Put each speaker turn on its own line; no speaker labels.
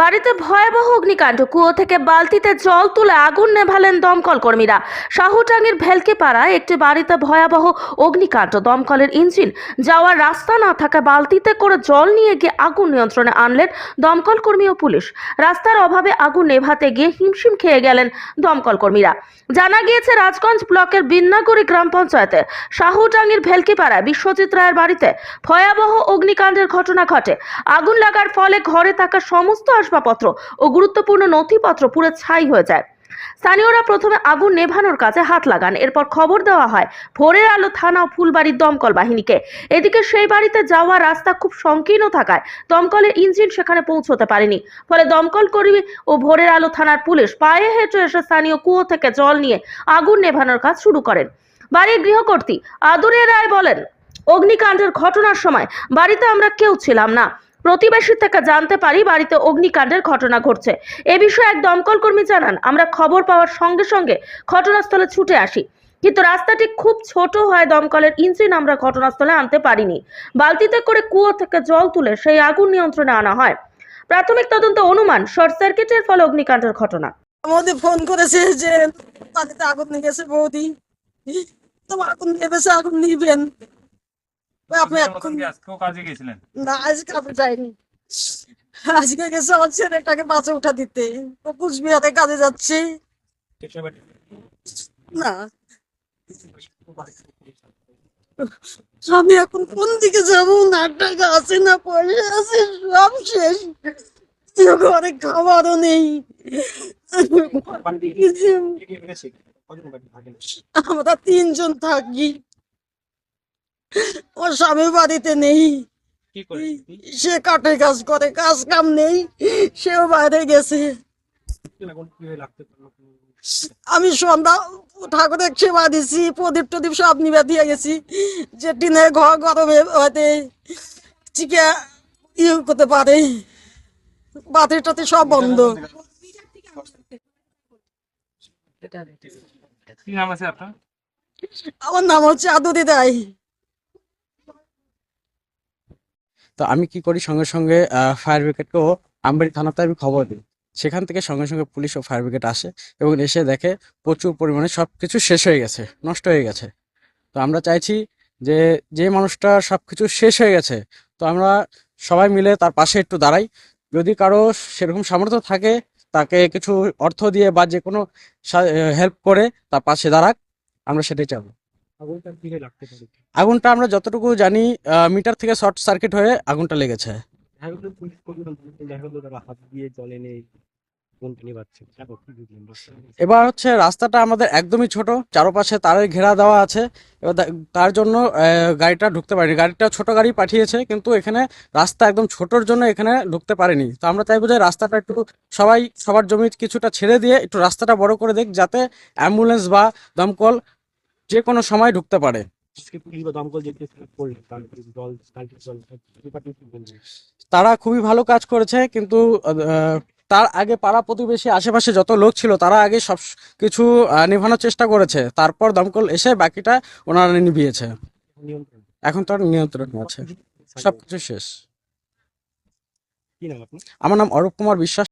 বাড়িতে ভয়াবহ অগ্নিকাণ্ড। কুয়ো থেকে বালতিতে জল তুলে আগুন নেভালেন দমকল কর্মীরা। শাহুটাঙ্গির ভেলকে পাড়ায় একটি বাড়িতে ভয়াবহ অগ্নিকাণ্ড। দমকলের ইঞ্জিন যাওয়ার রাস্তা না থাকা বালতিতে করে জল নিয়ে গিয়ে আগুন নিয়ন্ত্রণে আনলেন দমকল কর্মী ও পুলিশ। রাস্তার অভাবে আগুন নেভাতে গিয়ে হিমশিম খেয়ে গেলেন দমকল কর্মীরা। জানা গিয়েছে, রাজগঞ্জ ব্লকের বিন্নাগুড়ি গ্রাম পঞ্চায়েতে শাহুটাঙ্গির ভেলকিপাড়ায় বিশ্বজিৎ রায়ের বাড়িতে ভয়াবহ অগ্নিকাণ্ডের ঘটনা ঘটে। আগুন লাগার ফলে ঘরে থাকা সমস্ত আসবাবপত্র ও গুরুত্বপূর্ণ নথিপত্র পুরো ছাই হয়ে যায়। স্থানীয়রা প্রথমে আগুন নেভানোর কাজে হাত লাগান। এরপর খবর দেওয়া হয়, ভোরের আলো থানা ও ফুলবাড়ির দমকল বাহিনীকে। এদিকে সেই বাড়িতে যাওয়া রাস্তা খুব সংকীর্ণ থাকায় দমকলের ইঞ্জিন সেখানে পৌঁছতে পারেনি। ফলে দমকল কর্মী ও ভোরের আলো থানার পুলিশ পায়ে হেঁটে এসে স্থানীয় কুয়ো থেকে জল নিয়ে আগুন নেভানোর কাজ শুরু করেন। বাড়ির গৃহকর্ত্রী আদুরে রায় বলেন, অগ্নিকাণ্ডের ঘটনার সময় বাড়িতে আমরা কেউ ছিলাম না। প্রতিবেশী থেকে জানতে পারি বাড়িতে অগ্নিকাণ্ডের ঘটনা ঘটছে। এ বিষয়ে এক দমকল কর্মী জানান, আমরা খবর পাওয়ার সঙ্গে সঙ্গে ঘটনাস্থলে ছুটে আসি। কিন্তু রাস্তাটি খুব ছোট হয় দমকলের ইঞ্জিন আমরা ঘটনাস্থলে আনতে পারিনি। বালতিতে করে কুয়ো থেকে জল তুলে সেই আগুন নিয়ন্ত্রণে আনা হয়। প্রাথমিক তদন্ত অনুমান, শর্ট সার্কিটের ফলে অগ্নিকাণ্ডের ঘটনা।
আমাদের ফোন করেছে যে বাড়িতে আগুন নিয়ে বৌদি। তো আগুন নেবেছে আগুন নিবেন। আপনি এখন
আজকেও কাজে গেছিলেন
না আজকে আপনি যাইনি। আজকে গেছে আমার ছেলেটাকে বাসে উঠা দিতে। কুচবিহারে কাজে যাচ্ছে। না। আমি এখন কোন দিকে যাব? না টাকা আছে না পয়সা আছে? সব শেষ। ঘরে খাবারও নেই। আমরা তিনজন থাকি। ওর স্বামী বাড়িতে নেই। সে কাঠে কাজ করে কাজ কাম নেই। সেও বাইরে গেছে। আমি সন্ধ্যা ঠাকুরের সেবা দিছি প্রদীপ টদীপ সব নিবে দিয়ে গেছি। যে টিনের ঘর গরমে হয়তো চিকে ইয়ে করতে পারে। বাতি টাতি সব বন্ধ। আমার নাম হচ্ছে আদুরি রায়
তো আমি কি করি? সঙ্গে সঙ্গে ফায়ার ব্রিগেডকে ও আমবাড়ি থানাতে আমি খবর দিই। সেখান থেকে সঙ্গে সঙ্গে পুলিশ ও ফায়ার ব্রিগেড আসে এবং এসে দেখে প্রচুর পরিমাণে সব কিছু শেষ হয়ে গেছে, নষ্ট হয়ে গেছে। তো আমরা চাইছি যে যে মানুষটা সব কিছু শেষ হয়ে গেছে, তো আমরা সবাই মিলে তার পাশে একটু দাঁড়াই। যদি কারও সেরকম সামর্থ্য থাকে, তাকে কিছু অর্থ দিয়ে বা যে কোনো হেল্প করে তার পাশে দাঁড়াক, আমরা সেটাই চাবো।
আগুনটা কীভাবে লাগতে পারে
আগুনটা আমরা যতটুকু জানি মিটার থেকে শর্ট সার্কিট হয়ে আগুনটা লেগেছে।
বুঝলেন
এবার হচ্ছে রাস্তাটা আমাদের একদমই ছোট চারপাশে তারের ঘেরা দেওয়া আছে। এবার তার জন্য গাড়িটা ঢুকতে পারেনি। গাড়িটা ছোট গাড়ি পাঠিয়েছে কিন্তু এখানে রাস্তা একদম ছোটর জন্য এখানে ঢুকতে পারেনি। তো আমরা চাইব যে রাস্তাটা একটু সবাই সবার জমি কিছুটা ছেড়ে দিয়ে একটু রাস্তাটা বড় করে দেখ যাতে অ্যাম্বুলেন্স বা দমকল যে কোনো সময় ঢুকতে পারে।
তার
খুবই ভালো কাজ করেছে কিন্তু তার আগে পাড়া প্রতিবেশী আশেপাশে যত লোক ছিল তারা আগে সব কিছু নিভানোর চেষ্টা করেছে। তারপর দমকল এসে বাকিটা ওনারা নিভিয়েছে। এখন তার নিয়ন্ত্রণ আছে। সবকিছু শেষ। আমার নাম অরূপ কুমার বিশ্বাস।